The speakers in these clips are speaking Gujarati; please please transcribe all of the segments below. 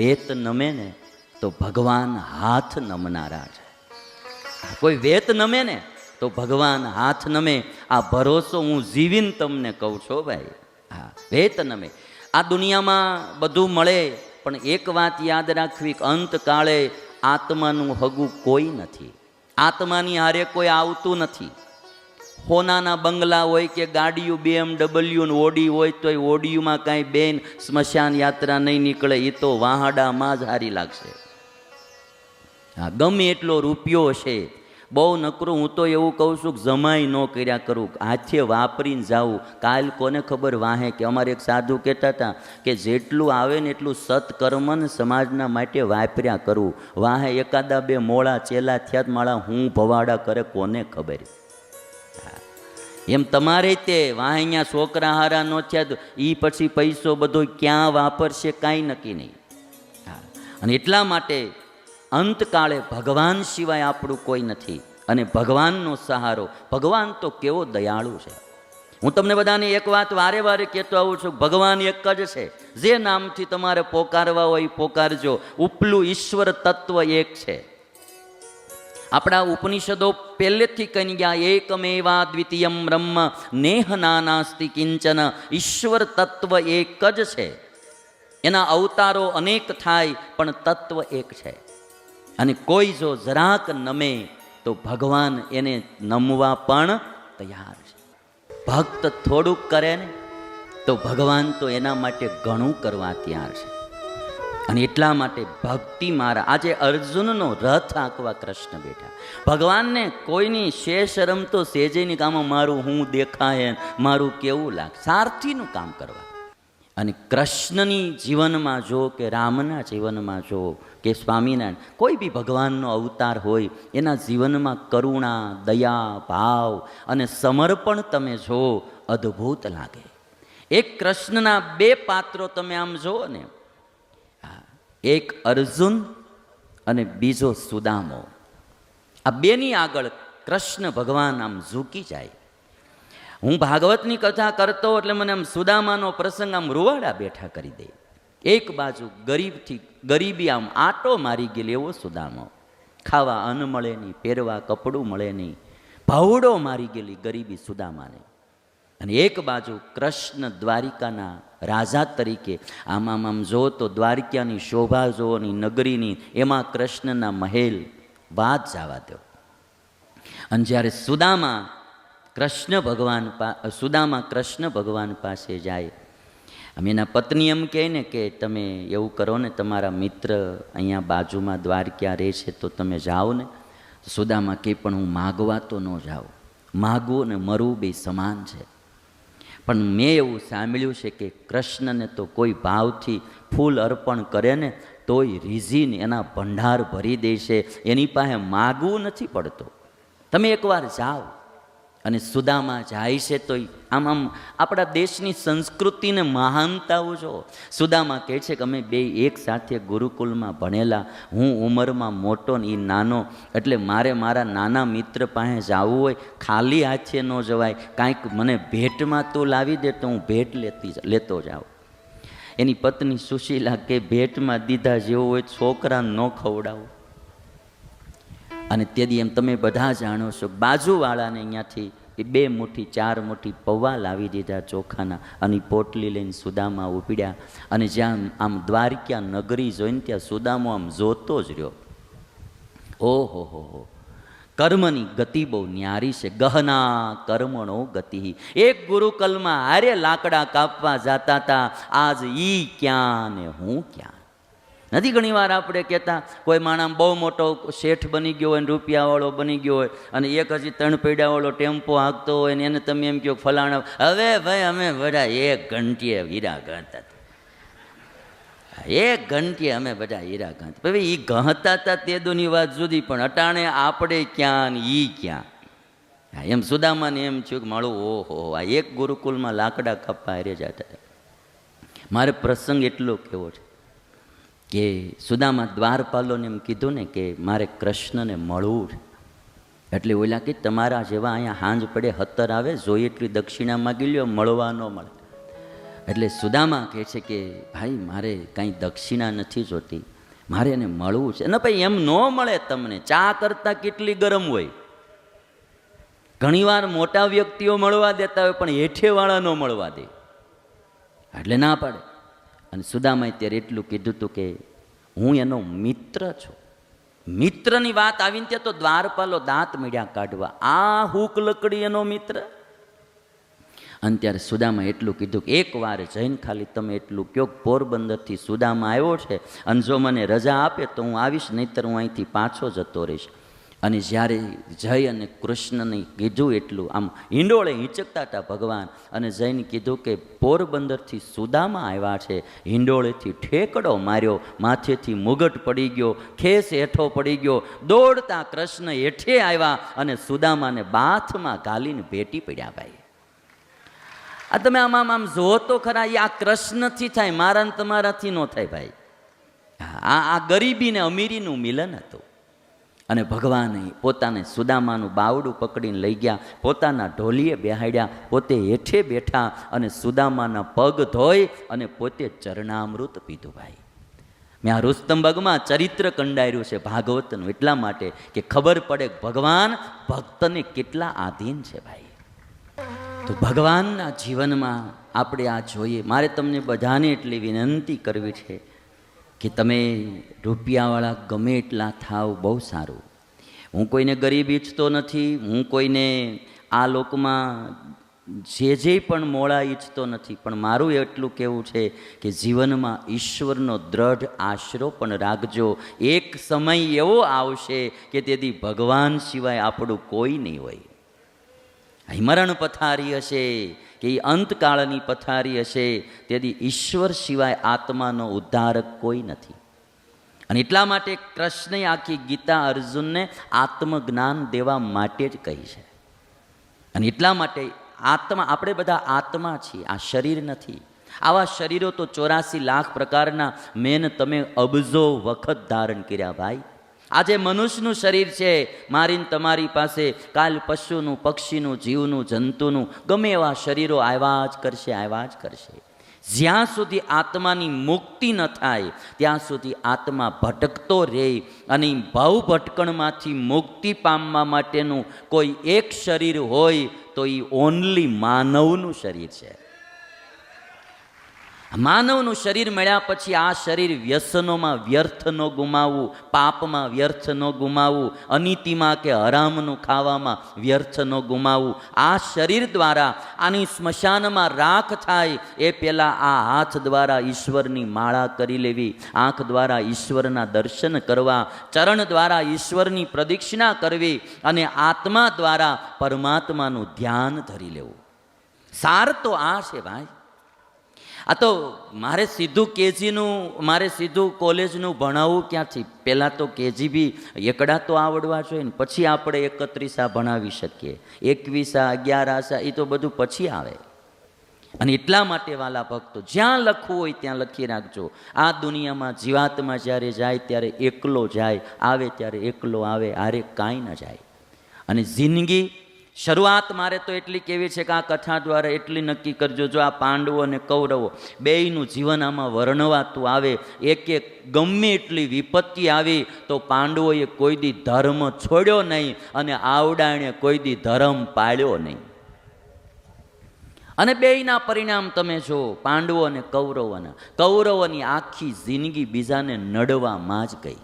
વેત નમે ને તો ભગવાન હાથ નમનારા છે. કોઈ વેત નમે ને તો ભગવાન હાથ નમે. આ ભરોસો હું જીવીને તમને કહું છું ભાઈ. હા, વેત નમે. આ દુનિયામાં બધું મળે, પણ એક વાત યાદ રાખવી અંતકાળે આત્માનું હગું કોઈ નથી. આત્માની હારે કોઈ આવતું નથી. હોનાના બંગલા હોય કે ગાડીઓ બીએમડબલ્યુ ને ઓડી હોય તો ઓડીયુમાં કાંઈ બેન સ્મશાન યાત્રા નહીં નીકળે એ તો વાહાડામાં જ હારી લાગશે. હા, ગમે એટલો રૂપિયો હશે. બહુ નકરું, હું તો એવું કહું છું કે જમાઈ ન કર્યા કરું હાથે વાપરીને જાઉં કાલ કોને ખબર વાહે કે અમારે એક સાધુ કહેતા હતા કે જેટલું આવે ને એટલું સત્કર્મન સમાજના માટે વાપર્યા કરું. વાહે એકાદા બે મોળા ચેલા થયા જ માળા હું ભવાડા કરે, કોને ખબર? એમ તમારે તે વાહિયા છોકરા હારા ન થયા તો એ પછી પૈસો બધો ક્યાં વાપરશે, કાંઈ નક્કી નહીં. હા. અને એટલા માટે અંતકાળે ભગવાન સિવાય આપણું કોઈ નથી. અને ભગવાનનો સહારો, ભગવાન તો કેવો દયાળુ છે. હું તમને બધાને એક વાત વારે વારે કહેતો આવું છું, ભગવાન એક જ છે. જે નામથી તમારે પોકારવા હોય પોકારજો. ઉપલું ઈશ્વર તત્વ એક છે. આપણા ઉપનિષદો પહેલેથી કહી ગયા, એકમેવા દ્વિતીયમ બ્રહ્મ, નેહ નાનાસ્તિ કિંચન, ઈશ્વર તત્વ એક જ છે. એના અવતારો અનેક થાય, પણ તત્વ એક છે. અને કોઈ જો જરાક નમે, તો ભગવાન એને નમવા પણ તૈયાર છે. ભક્ત થોડુંક કરે ને, તો ભગવાન તો એના માટે ઘણું કરવા તૈયાર છે. અને એટલા માટે ભક્તિ મારા. આજે અર્જુનનો રથ આંકવા કૃષ્ણ બેઠા. ભગવાનને કોઈની શે શરમ તો સેજેની કામમાં મારું હું દેખાય, મારું કેવું લાગે? સારથીનું કામ કરવા. અને કૃષ્ણની જીવનમાં જો કે રામના જીવનમાં જો કે સ્વામિનારાયણ, કોઈ બી ભગવાનનો અવતાર હોય, એના જીવનમાં કરુણા, દયા, ભાવ અને સમર્પણ તમે જો અદ્ભુત લાગે. એક કૃષ્ણના બે પાત્રો તમે આમ જુઓ ને એક અર્જુન અને બીજો સુદામો. આ બેની આગળ કૃષ્ણ ભગવાન આમ ઝૂકી જાય. હું ભાગવતની કથા કરતો એટલે મને આમ સુદામાનો પ્રસંગ આમ રૂવાડા બેઠા કરી દે. એક બાજુ ગરીબથી, ગરીબી આમ આટો મારી ગયેલી એવો સુદામો. ખાવા અન્ન મળે નહીં, પહેરવા કપડું મળે નહીં, ભાવડો મારી ગયેલી ગરીબી સુદામાને. અને એક બાજુ કૃષ્ણ દ્વારિકાના રાજા તરીકે. આમાં, આમ જો તો દ્વારિકાની શોભા જોની નગરીની એમાં કૃષ્ણના મહેલ વાત જવા દો. અને જ્યારે સુદામા કૃષ્ણ ભગવાન સુદામા કૃષ્ણ ભગવાન પાસે જાય અમે એના પત્ની એમ કહે ને કે તમે એવું કરો ને તમારા મિત્ર અહીંયા બાજુમાં દ્વારકા રહે છે તો તમે જાઓ ને. સુદામા કે પણ હું માગવા તો ન જાઉં. માગવું ને મરવું બે સમાન છે. પણ મેં એવું સાંભળ્યું છે કે કૃષ્ણને તો કોઈ ભાવથી ફૂલ અર્પણ કરે ને, તોય રીઝીને એના ભંડાર ભરી દેશે, એની પાસે માગવું નથી પડતું. તમે એકવાર જાઓ. અને સુદામા જાય છે તો આમ આમ આપણા દેશની સંસ્કૃતિને મહાનતાઓ જો. સુદામા કહે છે કે અમે બે એક સાથે ગુરુકુલમાં ભણેલા. હું ઉંમરમાં મોટો ને એ નાનો. એટલે મારે મારા નાના મિત્ર પાસે જવું હોય, ખાલી હાથે ન જવાય. કાંઈક મને ભેટમાં તો લાવી દે તો હું ભેટ લેતી લેતો જાઉં. એની પત્ની સુશીલા કે ભેટમાં દીધા જેવો હોય છોકરા ન ખવડાવું. અને તેથી એમ તમે બધા જાણો છો, બાજુવાળાને અહીંયાથી એ બે મુઠ્ઠી, ચાર મુઠ્ઠી પૌવા લાવી દીધા ચોખાના અને પોટલી લઈને સુદામાં ઉપડ્યા. અને જ્યાં આમ દ્વારકા નગરી જોઈને ત્યાં સુદામો આમ જોતો જ રહ્યો. ઓહો, હો હો. કર્મની ગતિ બહુ ન્યારી છે. ગહના કર્મણો ગતિ. એક ગુરુકલમાં હારે લાકડા કાપવા જાતા હતા આજ ઈ ક્યાં ને હું ક્યાં? નથી ઘણી વાર આપણે કહેતા, કોઈ માણસ બહુ મોટો શેઠ બની ગયો હોય રૂપિયાવાળો બની ગયો હોય અને એક હજી ત્રણ પૈડાવાળો ટેમ્પો હાંકતો હોય ને એને તમે એમ કહો, ફલાણા હવે ભાઈ અમે બધા એક ઘંટીએ હીરા હતા. એક ઘંટીએ અમે બધા હીરા ગણતા ભાઈ એ ગહતા હતા તે દોની વાત જુદી, પણ અટાણે આપણે ક્યાં ને ઈ ક્યાં? એમ સુદામાને એમ થયું કે માળું, ઓહો, આ એક ગુરુકુલમાં લાકડા કપા હારે જતા મારે પ્રસંગ એટલો કેવો છે. કે સુદામા દ્વારપાલોને એમ કીધું ને કે મારે કૃષ્ણને મળવું એટલે ઓલા કે તમારા જેવા અહીંયા હાંજ પડે, હતર આવે જોઈએ એટલી દક્ષિણા માગી લ્યો, મળવા ન મળે. એટલે સુદામા કહે છે કે, ભાઈ, મારે કાંઈ દક્ષિણા નથી જોતી. મારે એને મળવું છે. ને ભાઈ, એમ ન મળે તમને. ચા કરતાં કેટલી ગરમ હોય. ઘણીવાર મોટા વ્યક્તિઓ મળવા દેતા હોય, પણ હેઠેવાળા ન મળવા દે. એટલે ના પાડે. અને સુદામાએ ત્યારે એટલું કીધું હતું કે હું એનો મિત્ર છું. મિત્રની વાત આવીને ત્યાં તો દ્વારપાલો દાંત મીડ્યા કાઢવા. આ હુક લકડી એનો મિત્ર? અને ત્યારે સુદામા એટલું કીધું કે એક વાર જઈને ખાલી તમે એટલું કયો પોરબંદરથી સુદામા આવ્યો છે અને જો મને રજા આપે તો હું આવીશ, નહીતર હું અહીંથી પાછો જતો રહીશ. અને જ્યારે જય અને કૃષ્ણને કીધું એટલું, આમ હિંડોળે હિંચકતા હતા ભગવાન અને જઈને કીધું કે પોરબંદરથી સુદામાં આવ્યા છે. હિંડોળેથી ઠેકડો માર્યો, માથેથી મુગટ પડી ગયો, ખેસ હેઠો પડી ગયો, દોડતા કૃષ્ણ હેઠે આવ્યા અને સુદામાને બાથમાં ગાલીને ભેટી પડ્યા ભાઈ. આ તમે આમ આમ આમ જુઓ તો ખરા એ આ કૃષ્ણથી થાય મારા તમારાથી ન થાય ભાઈ. આ આ ગરીબી ને અમીરીનું મિલન હતું. અને ભગવાને પોતાને સુદામાનું બાવડું પકડીને લઈ ગયા, પોતાના ઢોલીએ બેહાડ્યા, પોતે હેઠે બેઠા અને સુદામાના પગ ધોઈ અને પોતે ચરણામૃત પીધું ભાઈ. મેં આ રુસ્તંભગમાં ચરિત્ર કંડાર્યું છે ભાગવતનું એટલા માટે કે ખબર પડે ભગવાન ભક્તને કેટલા આધીન છે ભાઈ. તો ભગવાનના જીવનમાં આપણે આ જોઈએ. મારે તમને બધાને એટલી વિનંતી કરવી છે કે તમે રૂપિયાવાળા ગમે એટલા થાવ, બહુ સારું. હું કોઈને ગરીબ ઈચ્છતો નથી, હું કોઈને આ લોકમાં જે જે પણ મોળા ઈચ્છતો નથી, પણ મારું એટલું કહેવું છે કે જીવનમાં ઈશ્વરનો દ્રઢ આશરો પણ રાખજો. એક સમય એવો આવશે કે તેથી ભગવાન સિવાય આપણું કોઈ નહીં હોય. મરણ પથારી હશે, કે એ અંતકાળની પથારી હશે, તેથી ઈશ્વર સિવાય આત્માનો ઉદ્ધારક કોઈ નથી. અને એટલા માટે કૃષ્ણે આખી ગીતા અર્જુનને આત્મજ્ઞાન દેવા માટે જ કહી છે. અને એટલા માટે આત્મા, આપણે બધા આત્મા છીએ, આ શરીર નથી. આવા શરીરો તો ચોરાસી લાખ પ્રકારના, મેન તમે અબજો વખત ધારણ કર્યા ભાઈ. આજે મનુષ્યનું શરીર છે, મારીને તમારી પાસે કાલ પશુનું, પક્ષીનું, જીવનું, જંતુનું, ગમે એવા શરીરો આવ્યા જ કરશે, આવ્યા જ કરશે. જ્યાં સુધી આત્માની મુક્તિ ન થાય, ત્યાં સુધી આત્મા ભટકતો રહે અને ભાવ ભટકણમાંથી મુક્તિ પામવા માટેનું કોઈ એક શરીર હોય, તો એ ઓનલી માનવનું શરીર છે. માનવનું શરીર મળ્યા પછી આ શરીર વ્યસનોમાં વ્યર્થ ન ગુમાવવું, પાપમાં વ્યર્થ ન ગુમાવવું, અનિતિમાં કે હરામનું ખાવામાં વ્યર્થ ન ગુમાવવું. આ શરીર દ્વારા, આની સ્મશાનમાં રાખ થાય એ પહેલાં આ હાથ દ્વારા ઈશ્વરની માળા કરી લેવી, આંખ દ્વારા ઈશ્વરના દર્શન કરવા, ચરણ દ્વારા ઈશ્વરની પ્રદક્ષિણા કરવી અને આત્મા દ્વારા પરમાત્માનું ધ્યાન ધરી લેવું. સાર તો આ છે ભાઈ. આ તો મારે સીધું કેજીનું, મારે સીધું કોલેજનું ભણાવવું ક્યાંથી? પહેલાં તો કેજી બી એકડા તો આવડવા જોઈએ ને, પછી આપણે એકત્રીસા ભણાવી શકીએ. એકવીસા અગિયારાસા એ તો બધું પછી આવે. અને એટલા માટે વાલા ભક્તો, જ્યાં લખવું હોય ત્યાં લખી રાખજો. આ દુનિયામાં જીવાતમાં જ્યારે જાય ત્યારે એકલો જાય, આવે ત્યારે એકલો આવે આરે કાંઈ ન જાય. અને જિંદગી શરૂઆત મારે તો એટલી કેવી છે કે આ કથા દ્વારા એટલી નક્કી કરજો, જો આ પાંડવો અને કૌરવો બેયનું જીવન આમાં વર્ણવાતું આવે એક એક ગમે એટલી વિપત્તિ આવી, તો પાંડવોએ કોઈ દી ધર્મ છોડ્યો નહીં અને આવડાણે કોઈ દી ધર્મ પાળ્યો નહીં. અને બેયના પરિણામ તમે જો, પાંડવો અને કૌરવોના, કૌરવોની આખી જિંદગી બીજાને નડવામાં જ ગઈ.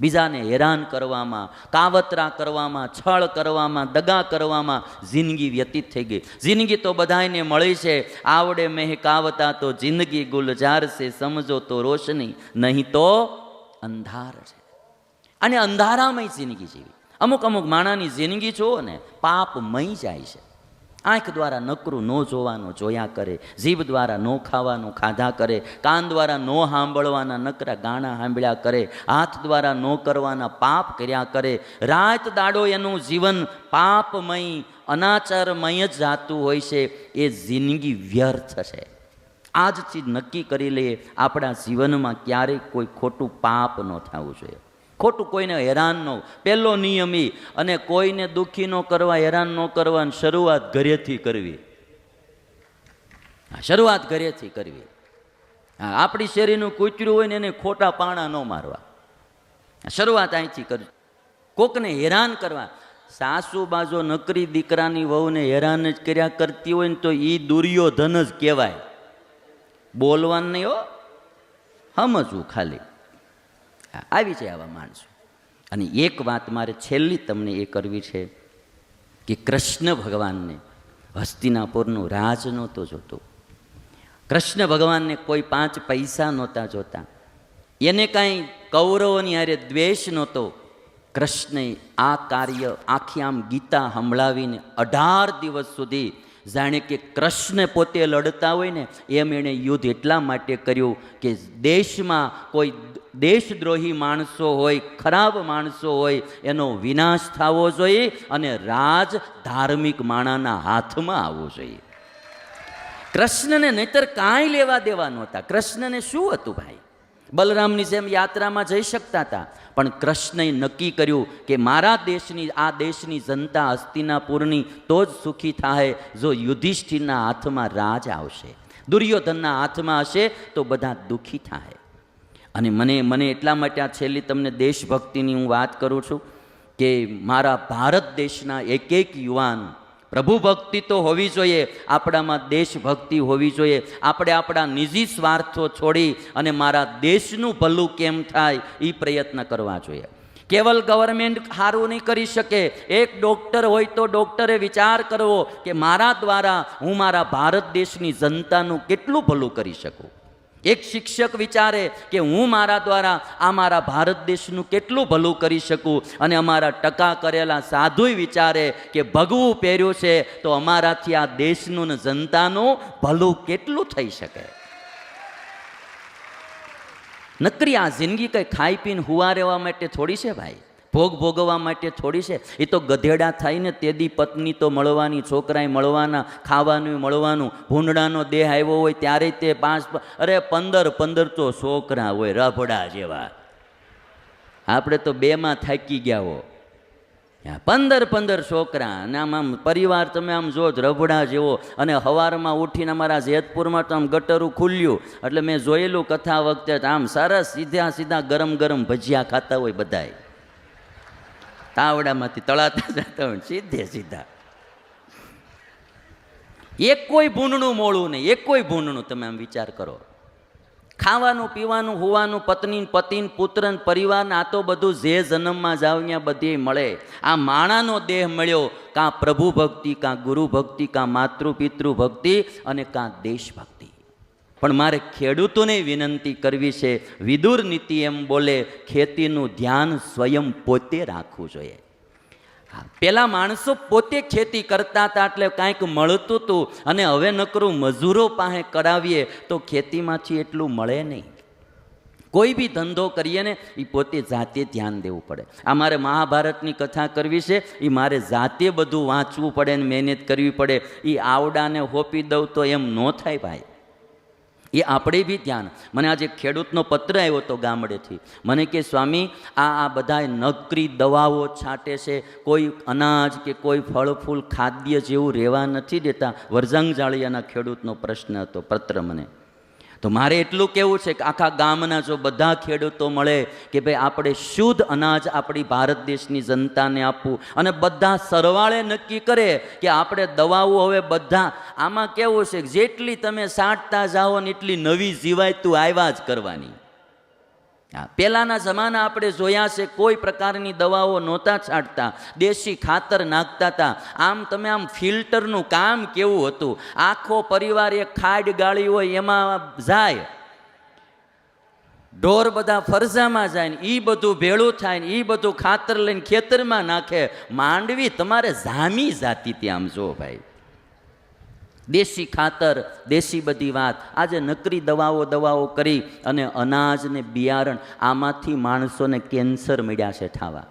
બીજાને હેરાન કરવામાં, કાવતરા કરવામાં, છળ કરવામાં, દગા કરવામાં જિંદગી વ્યતીત થઈ ગઈ. જિંદગી તો બધાને મળી છે. આવડે મહેકાવતા તો જિંદગી ગુલજાર છે સમજો તો રોશની, નહીં તો અંધાર છે. અને અંધારામય જિંદગી જીવી. અમુક અમુક માણાની જિંદગી જુઓ ને પાપમય જાય છે. આંખ દ્વારા નકરું ન જોવાનું, જોયા કરે. જીભ દ્વારા ન ખાવાનું, ખાધા કરે. કાન દ્વારા ન સાંભળવાના નકરા ગાણા સાંભળ્યા કરે. હાથ દ્વારા ન કરવાના પાપ કર્યા કરે. રાત દાડો એનું જીવન પાપમય, અનાચારમય જ જાતું હોય છે. એ જિંદગી વ્યર્થ છે. આ જ ચીજ નક્કી કરી લઈએ. આપણા જીવનમાં ક્યારેય કોઈ ખોટું પાપ ન થવું જોઈએ. ખોટું કોઈને હેરાન ન પહેલો નિયમ એ અને કોઈને દુઃખી ન કરવા, હેરાન ન કરવાની શરૂઆત ઘરેથી કરવી. શરૂઆત ઘરેથી કરવી. હા, આપણી શેરીનું કૂતર્યું હોય ને એને ખોટા પાણા ન મારવા. શરૂઆત અહીંથી કરવી. કોકને હેરાન કરવા. સાસુ, બાજો, નકરી, દીકરાની વહુને હેરાન જ કર્યા કરતી હોય ને તો એ દુર્યોધન જ કહેવાય. બોલવાનું નહીં હો. સમજવું ખાલી. આવી છે આવા માણસો. અને એક વાત મારે છેલ્લી તમને એ કરવી છે કે કૃષ્ણ ભગવાનને હસ્તિનાપુરનું રાજ નહોતો જોતો. કૃષ્ણ ભગવાનને કોઈ પાંચ પૈસા નહોતા જોતા. એને કાંઈ કૌરવોની હારે દ્વેષ નહોતો. કૃષ્ણે આ કાર્ય આખી આમ ગીતા સંભળાવીને અઢાર દિવસ સુધી જાણે કે કૃષ્ણ પોતે લડતા હોય ને, એમ એણે યુદ્ધ એટલા માટે કર્યું કે દેશમાં કોઈ દેશદ્રોહી માણસો હોય, ખરાબ માણસો હોય, એનો વિનાશ થવો જોઈએ અને રાજ ધાર્મિક માણાના હાથમાં આવવો જોઈએ. કૃષ્ણને નહીતર કાંઈ લેવા દેવા નહોતા. કૃષ્ણને શું હતું ભાઈ? બલરામની જેમ યાત્રામાં જઈ શકતા હતા. પણ કૃષ્ણએ નક્કી કર્યું કે મારા દેશની, આ દેશની જનતા હસ્તિનાપુરની તો જ સુખી થાય જો યુધિષ્ઠિરના હાથમાં રાજ આવશે. દુર્યોધનના હાથમાં હશે તો બધા દુઃખી થાય અને મને મને એટલા માટે આ છેલ્લી તમને દેશભક્તિની હું વાત કરું છું કે મારા ભારત દેશના એક એક યુવાન પ્રભુ ભક્તિ તો હોવી જોઈએ, આપણામાં દેશભક્તિ હોવી જોઈએ. આપણે આપણા નિજી સ્વાર્થો છોડી અને મારા દેશનું ભલું કેમ થાય એ પ્રયત્ન કરવા જોઈએ. કેવલ ગવર્મેન્ટ સારું નહીં કરી શકે. એક ડૉક્ટર હોય તો ડૉક્ટરે વિચાર કરવો કે મારા દ્વારા હું મારા ભારત દેશની જનતાનું કેટલું ભલું કરી શકું. એક શિક્ષક વિચારે કે હું મારા દ્વારા આ મારા ભારત દેશનું કેટલું ભલું કરી શકું અને અમારા ટકા કરેલા સાધુય વિચારે કે ભગવું પહેર્યું છે તો અમારાથી આ દેશનું ને જનતાનું ભલું કેટલું થઈ શકે? નકરી આ જિંદગી કંઈ ખાઈ પીને હુવા રહેવા માટે થોડી છે ભાઈ? ભોગ ભોગવવા માટે થોડી છે. એ તો ગધેડા થઈને તેદી પત્ની તો મળવાની છોકરાએ મળવાના, ખાવાનું મળવાનું ભૂંડડાનો દેહ આવ્યો હોય ત્યારે તે પાંચ અરે પંદર પંદર તો છોકરા હોય રભડા જેવા. આપણે તો બેમાં થાકી ગયા હો. પંદર પંદર છોકરા, અને આમ આમ પરિવાર તમે આમ જો રભડા જેવો, અને સવારમાં ઉઠીને અમારા જેતપુરમાં તો આમ ગટરું ખુલ્યું, એટલે મેં જોયેલું કથા વખતે આમ સરસ સીધા સીધા ગરમ ગરમ ભજીયા ખાતા હોય બધાય. તાવડામાંથી તળાતા જતા હોય સીધે સીધા. એક કોઈ ભૂંડનું મોળું નહીં, એક કોઈ ભૂંડનું તમે આમ વિચાર કરો. ખાવાનું, પીવાનું, હોવાનું પત્ની પતિન, પુત્રને, પરિવારને પરિવાર આ તો બધું જે જન્મમાં જાવ ત્યાં બધી મળે. આ માણાનો દેહ મળ્યો, કાં પ્રભુ ભક્તિ કાં ગુરુ ભક્તિ કાં માતૃ પિતૃ ભક્તિ અને કાં દેશભક્તિ. પણ મારે ખેડૂતોને વિનંતી કરવી છે, વિદુર નીતિ એમ બોલે, ખેતીનું ધ્યાન સ્વયં પોતે રાખવું જોઈએ. પેલા માણસો પોતે ખેતી કરતા હતા એટલે કાંઈક મળતું હતું અને હવે નકરું મજૂરો પાસે કરાવીએ તો ખેતીમાંથી એટલું મળે નહીં. કોઈ બી ધંધો કરીએ ને એ પોતે જાતે ધ્યાન દેવું પડે. આ મારે મહાભારતની કથા કરવી છે એ મારે જાતે બધું વાંચવું પડે ને મહેનત કરવી પડે. એ આવડાને હોપી દઉં તો એમ ન થાય ભાઈ. એ આપણે બી ધ્યાન. મને આજે ખેડૂતનો પત્ર આવ્યો હતો ગામડેથી. મને કે, સ્વામી, આ આ બધા નકરી દવાઓ છાંટે છે. કોઈ અનાજ કે કોઈ ફળ, ફૂલ, ખાદ્ય જેવું રહેવા નથી દેતા. વરઝંગ જાળિયાના ખેડૂતનો પ્રશ્ન હતો, પત્ર મને. તો મારે એટલું કેવું છે કે આખા ગામના જો બધા ખેડૂતો મળે કે ભાઈ આપણે શુદ્ધ અનાજ આપણી ભારત દેશની જનતાને આપવું અને બધા સરવાળે નક્કી કરે કે આપણે દવાઓ હવે બધા, આમાં કેવું છે જેટલી તમે સાંટતા જાઓ ને એટલી નવી જીવાય તું આવ્યા જ કરવાની. પહેલાંના જમાના આપણે જોયા છે, કોઈ પ્રકારની દવાઓ નહોતા છાંટતા, દેશી ખાતર નાખતા હતા. આમ તમે આમ ફિલ્ટરનું કામ કેવું હતું? આખો પરિવાર એક ખાડ ગાળી હોય એમાં જાય. ઢોર બધા ફરજામાં જાય ને એ બધું ભેળું થાય ને એ બધું ખાતર લઈને ખેતરમાં નાખે. માંડવી તમારે જામી જાતી ત્યાં આમ જો ભાઈ. દેશી ખાતર, દેશી બધી વાત. આજે નકરી દવાઓ દવાઓ કરી અને અનાજને બિયારણ આમાંથી માણસોને કેન્સર મળ્યા છે ઠાવા.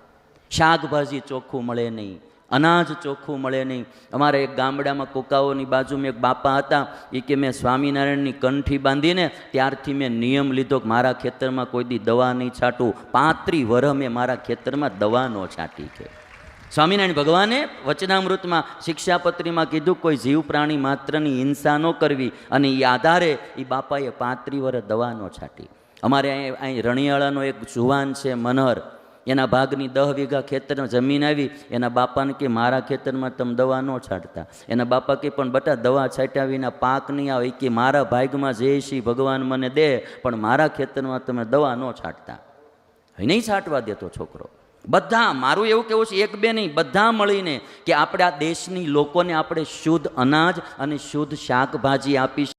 શાકભાજી ચોખ્ખું મળે નહીં. અનાજ ચોખ્ખું મળે નહીં. અમારે એક ગામડામાં કોકાઓની બાજુમાં એક બાપા હતા. એ કે મેં સ્વામિનારાયણની કંઠી બાંધીને ત્યારથી મેં નિયમ લીધો કે મારા ખેતરમાં કોઈ દી દવા નહીં છાંટું. પાંત્રી વરહ મેં મારા ખેતરમાં દવા ન છાંટી કે સ્વામિનારાયણ ભગવાને વચનામૃતમાં શિક્ષાપત્રીમાં કીધું, કોઈ જીવ પ્રાણી માત્રની હિંસા ન કરવી અને એ આધારે એ બાપાએ પાંત્રી વર્ષ દવા ન છાંટી. અમારે અહીં અહીં રણિયાળાનો એક જુવાન છે, મનહર. એના ભાગની દહ વીઘા ખેતરમાં જમીન આવી, એના બાપાને કે, મારા ખેતરમાં તમે દવા ન છાંટતા. એના બાપા કે, પણ બટા દવા છાંટ્યા વિના પાક નહીં આવે. કે, મારા ભાગમાં જે શી ભગવાન મને દે, પણ મારા ખેતરમાં તમે દવા ન છાંટતા. નહીં છાંટવા દેતો છોકરો. બધા, મારું એવું કેવું છે, એક બે નહીં, બધા મળીને કે આપણે આ દેશની લોકોને આપણે શુદ્ધ અનાજ અને શુદ્ધ શાકભાજી આપી